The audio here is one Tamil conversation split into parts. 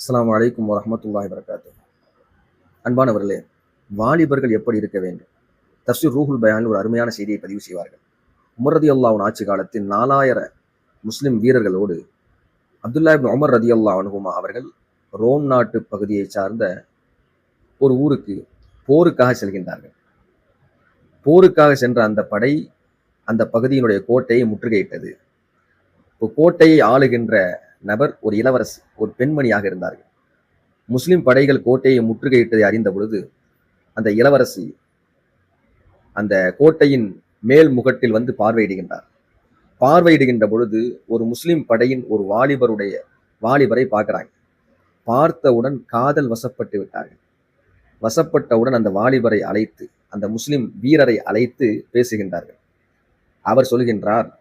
அஸ்லாம் வலைக்கம் வரமத்துல்லாஹி வரகாத்து அன்பானவர்களே வாலிபர்கள் எப்படி இருக்க வேண்டும்? தப்சீர் ரூஹுல் பயானில் ஒரு அருமையான செய்தியை பதிவு செய்வார்கள். உமர் ரதி அல்லாவின் ஆட்சி காலத்தில் நாலாயிர முஸ்லிம் வீரர்களோடு அப்துல்லா இப்னு உமர் ரதி அல்லா அனுகுமா அவர்கள் ரோம் நாட்டு பகுதியை சார்ந்த ஒரு ஊருக்கு போருக்காக செல்கின்றார்கள். போருக்காக சென்ற அந்த படை அந்த பகுதியினுடைய கோட்டையை முற்றுகையிட்டது. இப்போ கோட்டையை ஆளுகின்ற நபர் ஒரு இளவரசி ஒரு பெண்மணியாக இருந்தார்கள். முஸ்லிம் படைகள் கோட்டையை முற்றுகையிட்டதை அறிந்த பொழுது அந்த இளவரசி அந்த கோட்டையின் மேல் முகட்டில் வந்து பார்வையிடுகின்றார். பார்வையிடுகின்ற பொழுது ஒரு முஸ்லிம் படையின் ஒரு வாலிபருடைய வாலிபரை பார்க்குறாங்க. பார்த்தவுடன் காதல் வசப்பட்டு விட்டார்கள். வசப்பட்டவுடன் அந்த வாலிபரை அழைத்து அந்த முஸ்லிம் வீரரை அழைத்து பேசுகின்றார்கள். அவர் சொல்கின்றார்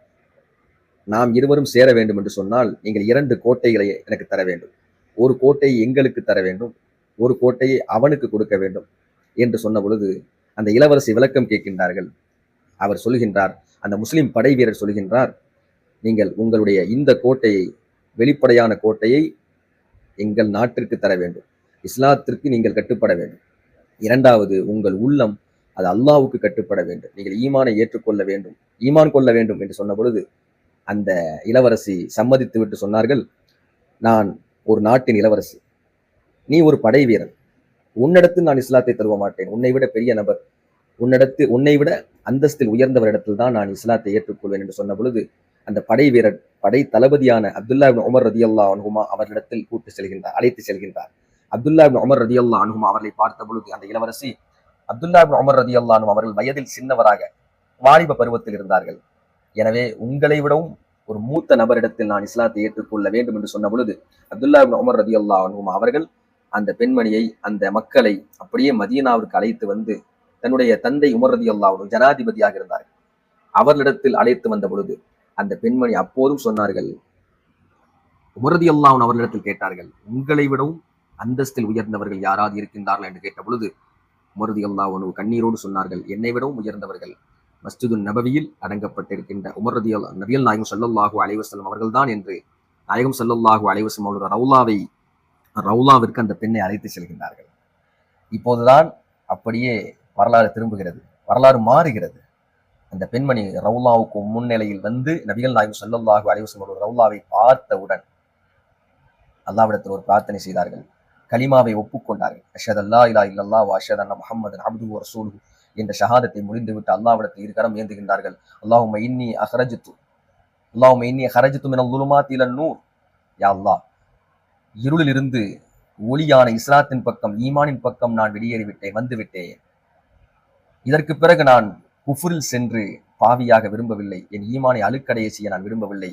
நாம் இருவரும் சேர வேண்டும் என்று சொன்னால் நீங்கள் இரண்டு கோட்டைகளை எனக்கு தர வேண்டும். ஒரு கோட்டையை எங்களுக்கு தர வேண்டும். ஒரு கோட்டையை அவனுக்கு கொடுக்க வேண்டும் என்று சொன்ன பொழுது அந்த இளவரசி விளக்கம் கேட்கின்றார்கள். அவர் சொல்கின்றார் அந்த முஸ்லிம் படை வீரர் சொல்கின்றார் நீங்கள் உங்களுடைய இந்த கோட்டையை வெளிப்படையான கோட்டையை எங்கள் நாட்டிற்கு தர வேண்டும். இஸ்லாத்திற்கு நீங்கள் கட்டுப்பட வேண்டும். இரண்டாவது உங்கள் உள்ளம் அது அல்லாவுக்கு கட்டுப்பட வேண்டும். நீங்கள் ஈமானை ஏற்றுக்கொள்ள வேண்டும். ஈமான் கொள்ள வேண்டும் என்று சொன்ன பொழுது அந்த இளவரசி சம்மதித்து விட்டு சொன்னார்கள் நான் ஒரு நாட்டின் இளவரசி. நீ ஒரு படை வீரன். உன்னிடத்தில் நான் இஸ்லாத்தை தருவ மாட்டேன். உன்னை விட பெரிய நபர். உன்னிடத்து உன்னை விட அந்தஸ்தில் உயர்ந்தவரிடத்தில் தான் நான் இஸ்லாத்தை ஏற்றுக்கொள்வேன் என்று சொன்ன பொழுது அந்த படை வீரர் படை தளபதியான அப்துல்லா இப்னு உமர் ரதி அல்லா அனுகுமா அவர்களிடத்தில் கூட்டு செல்கின்றார் அழைத்து செல்கின்றார். அப்துல்லா இப்னு உமர் ரதி அல்லா அனுகுமா அவர்களை பார்த்த பொழுது அந்த இளவரசி அப்துல்லா இப்னு உமர் ரதி அல்லா அவர்கள் வயதில் சின்னவராக வாலிப பருவத்தில் இருந்தார்கள். எனவே உங்களை விடவும் ஒரு மூத்த நபரிடத்தில் நான் இஸ்லாத்தை ஏற்றுக்கொள்ள வேண்டும் என்று சொன்ன பொழுது அப்துல்லா உமர் ரதி அல்லா அவர்கள் அந்த பெண்மணியை அந்த மக்களை அப்படியே மதீனாவிற்கு அழைத்து வந்து தன்னுடைய தந்தை உமர் ரதி அல்லாவும் ஜனாதிபதியாக இருந்தார்கள். அவர்களிடத்தில் அழைத்து வந்த பொழுது அந்த பெண்மணி அப்போதும் சொன்னார்கள் உமரதி அல்லாவும் அவர்களிடத்தில் கேட்டார்கள் உங்களை விடவும் அந்தஸ்தில் உயர்ந்தவர்கள் யாராவது இருக்கின்றார்கள்? என்று கேட்ட பொழுது உமரதி அல்லாஹ் கண்ணீரோடு சொன்னார்கள் என்னை விடவும் உயர்ந்தவர்கள் மஸ்ஜிது நபவியில் அடங்கப்பட்டிருக்கின்ற உமரதி அல்லா நபியல் நாயகம் சல்லல்லாஹூ அலைவசல்லம் அவர்கள்தான் என்று நாயகம் சல்லல்லாஹூ அலைவசம் அவர்கள் ரவுலாவை ரவுலாவிற்கு அந்த பெண்ணை அழைத்து செல்கின்றார்கள். இப்போதுதான் அப்படியே வரலாறு திரும்புகிறது வரலாறு மாறுகிறது. அந்த பெண்மணி ரவுலாவுக்கு முன்னிலையில் வந்து நபிகள் நாயகம் சல்லல்லாஹு அலைவசம் அவர்கள் ரவுலாவை பார்த்தவுடன் அல்லாவிடத்தில் ஒரு பிரார்த்தனை செய்தார்கள். கலிமாவை ஒப்புக்கொண்டார்கள். அஷத் அல்லா இலா இல்லல்லா அஷத் அண்ணா முகமது அப்து ரசூல் என்ற ஷஹாதத்தை முடிந்துவிட்டு அல்லாவிடத்தில் இருக்கரம் ஏந்துகின்றார்கள். அல்லாஹும் இன்னி அஹரஜித்து அல்லாஹும் இன்னி ஹரஜித்து மின உலுமா இலன் நூர். யா அல்லாஹ் இருளிலிருந்து ஒளியான இஸ்லாத்தின் பக்கம் ஈமானின் பக்கம் நான் வெளியேறிவிட்டேன் வந்துவிட்டேன். இதற்கு பிறகு நான் குஃபுரில் சென்று பாவியாக விரும்பவில்லை. என் ஈமானை அழுக்கடைய செய்ய நான் விரும்பவில்லை.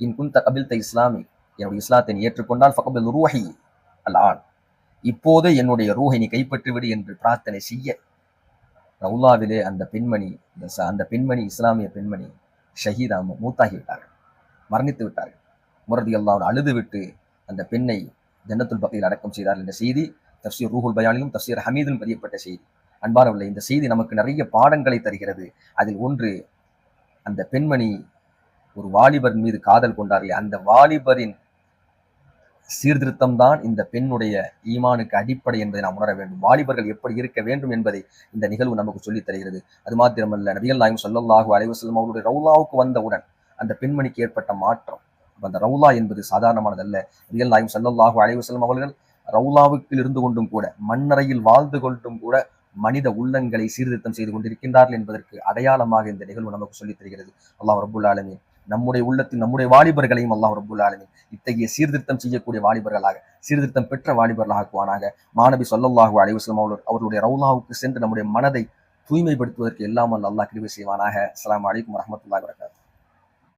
இன் குந்த கபில்த இஸ்லாமி என்னுடைய இஸ்லாத்தை நீ ஏற்றுக்கொண்டால் ஃபகபில் ரூஹி அல் ஆன். இப்போதே என்னுடைய ரூஹை நீ கைப்பற்றிவிடு என்று பிரார்த்தனை செய்ய ரவுலாவிலே அந்த பெண்மணி அந்த பெண்மணி இஸ்லாமிய பெண்மணி ஷஹீதா மூத்தாகி விட்டார்கள் மரணித்து விட்டார்கள். முரதி அல்லாவோடு அழுதுவிட்டு அந்த பெண்ணை ஜன்னத்துல் பக்கையில் அடக்கம் செய்தார் என்ற செய்தி தப்சீர் ரூஹுல் பயானிலும் தப்சீர் ஹமீதிலும் பதியப்பட்ட செய்தி. அன்பானவர்களே இந்த செய்தி நமக்கு நிறைய பாடங்களை தருகிறது. அதில் ஒன்று அந்த பெண்மணி ஒரு வாலிபர் மீது காதல் கொண்டார்களே அந்த வாலிபரின் சீர்திருத்தம் தான் இந்த பெண்ணுடைய ஈமானுக்கு அடிப்படை என்பதை நாம் உணர வேண்டும். வாலிபர்கள் எப்படி இருக்க வேண்டும் என்பதை இந்த நிகழ்வு நமக்கு சொல்லித் தருகிறது. அது மாத்திரமல்ல நபிகள் நாயகம் சொல்லல்லாஹு அலைவசல்லம் அவருடைய ரவுலாவுக்கு வந்தவுடன் அந்த பெண்மணிக்கு ஏற்பட்ட மாற்றம். அந்த ரவுலா என்பது சாதாரணமானதல்ல. நபிகள் நாயகம் சொல்லல்லாஹு அலைவசல்லம் அவர்கள் ரவுலாவுக்கு இருந்து கொண்டும் கூட மண்ணறையில் வாழ்ந்து கொண்டும் கூட மனித உள்ளங்களை சீர்திருத்தம் செய்து கொண்டிருக்கின்றார்கள் என்பதற்கு அடையாளமாக இந்த நிகழ்வு நமக்கு சொல்லித் தருகிறது. அல்லாஹ் ரபுல்லாலுமே நம்முடைய உள்ளத்தில் நம்முடைய வாலிபர்களையும் அல்லாஹ் ரபுல் ஆலமின் இத்தகைய சீர்திருத்தம் செய்யக்கூடிய வாலிபர்களாக சீர்திருத்தம் பெற்ற வாலிபர்களாக ஆக்குவானாக. மாணவி சொல்லல்லாஹு அலைவாஸ்லாம் அவர்கள் அவர்களுடைய ரவுலாவுக்கு சென்று நம்முடைய மனதை தூய்மைப்படுத்துவதற்கு எல்லாம் அல்லாஹ் கிருவி செய்வானாக. அஸ்லாம் வலைக்கம் வரமத்துல்லா வரகாத்து